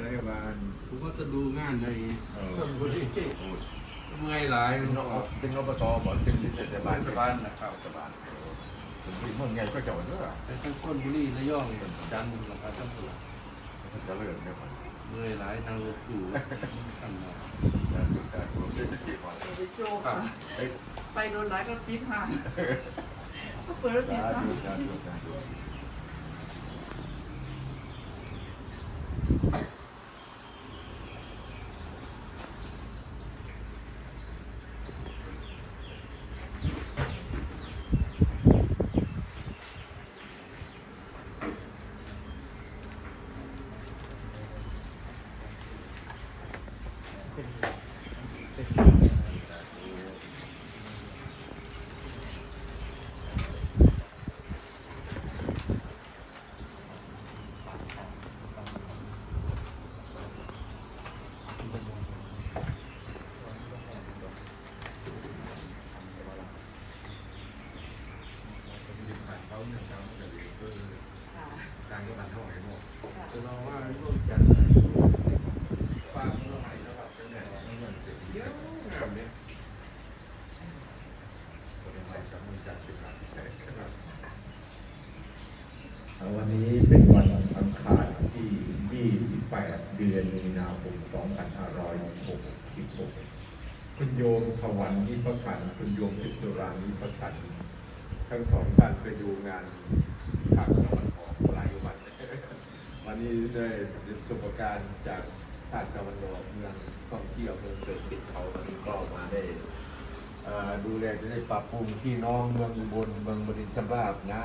หลายวันผมก็จะดูงานในเออชลบุรีโอ้ยเมื่อยหลายเป็นเนาะเป็นอบตบ่เป็นเทศบาลเทศบาลนะครับเทศบาลเป็นที่เมืองใหญ่ก็เจ้าเด้อไปทั้งชลบุรีระยองจันทร์นะครับทั้งหมดเจะเลื่อนได้ก่อนเมื่อยหลายนางรถอยู่ทำงานการศึกษาของเศรษฐกิจก่อนไปโจกครัอะบเอ้ยไปโดนร้ายก็ปิดหางก็เปิดแล้วปิดสาซะ ธุสาธุสาธุจะลองว่าร่วมจันทร์ฟังเมื่อไหร่นะครับเป็นไงเยอะงามเนี่ย วันนี้เป็นวันอังคารที่ 28 เดือนมีนาคม 2566 คุณโยมถวันนิพขัน คุณโยมทิพสุรานิพขัน ทั้งสองท่านไปดูงานทางตะวันออกหลายวันวันนี้ได้ประสบการณ์จาก ภาคตะวันออกเมืองท่องเที่ยวเมืองเสริมติดเขาวันนี้ก็มาได้ดูแลจะได้ปรับปรุงพี่น้องเมืองอุบลเมืองบรินชำราบนะ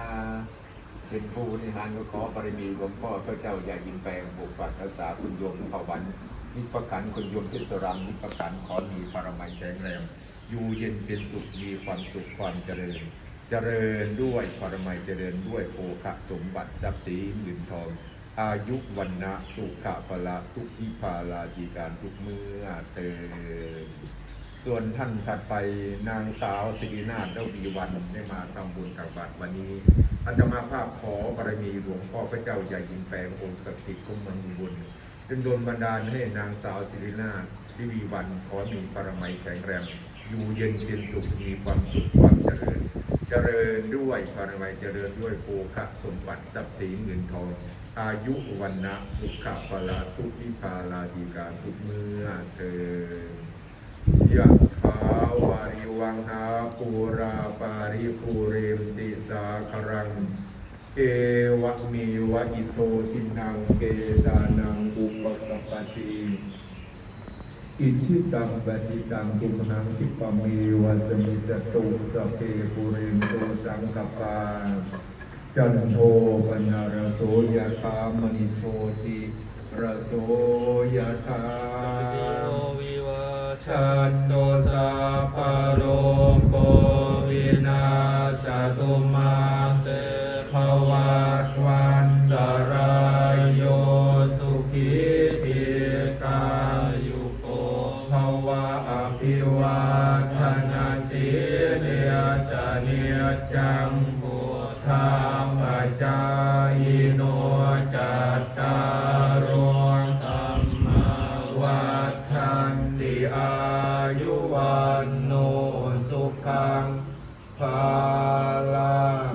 เป็นผู้บริหารก็ขอบารมีหลวงพ่อพระเจ้าใหญ่ยินแปลงบุกปักรักษาคุณโยมภาวันนิพพกันคุณโยมเทศรังนิพพกันขอมีปรมัยแข็งแรงอยู่เย็นเป็นสุขมีความสุขความเจริญ เจริญด้วยปรมัยเจริญด้วยโภคะสมบัติทรัพย์สินเงินทอง อายุวันนะสุขะพละทุกทิพาลาจีการทุกเมื่อเติมส่วนท่านถัดไปนางสาวสิรินาถเดีวันได้มาทำบุญตักบาตรวันนี้อาตมาภาพขอบารมีหลวงพ่อพระเจ้าใหญ่ยินแปลงองค์ศักดิ์สิทธิ์ของเมืองบุญจึงโดนบันดาลให้นางสาวสิรินาถดิวีวันขอมีปรมัยแข็งแรงอยู่เย็นเป็นสุขมีความสุขความเจริญ เจริญด้วยปรมัยเจริญด้วยโภคะสมบัติทรัพย์สินเงินทอง อายุวันนะสุขะพละทุกทิพาลาดีการทุกเมื่อเติมยะถาวาริวังหาปูราปาริภูเรมติสาครัง เอวะมีวะอิโตทินังเกตานังอุปสัปปติ อิชิตังปฏิตังตุมหังคิปะมีวะสมิจตุสพเพปุเรมตุสังกปาจันโทปนารโสยะธามณิโชติระโสยะธาวิวาชันโตสาปาโลโก ภิวาทนาสีเลียสเนียจังพุทธาปัจจายโน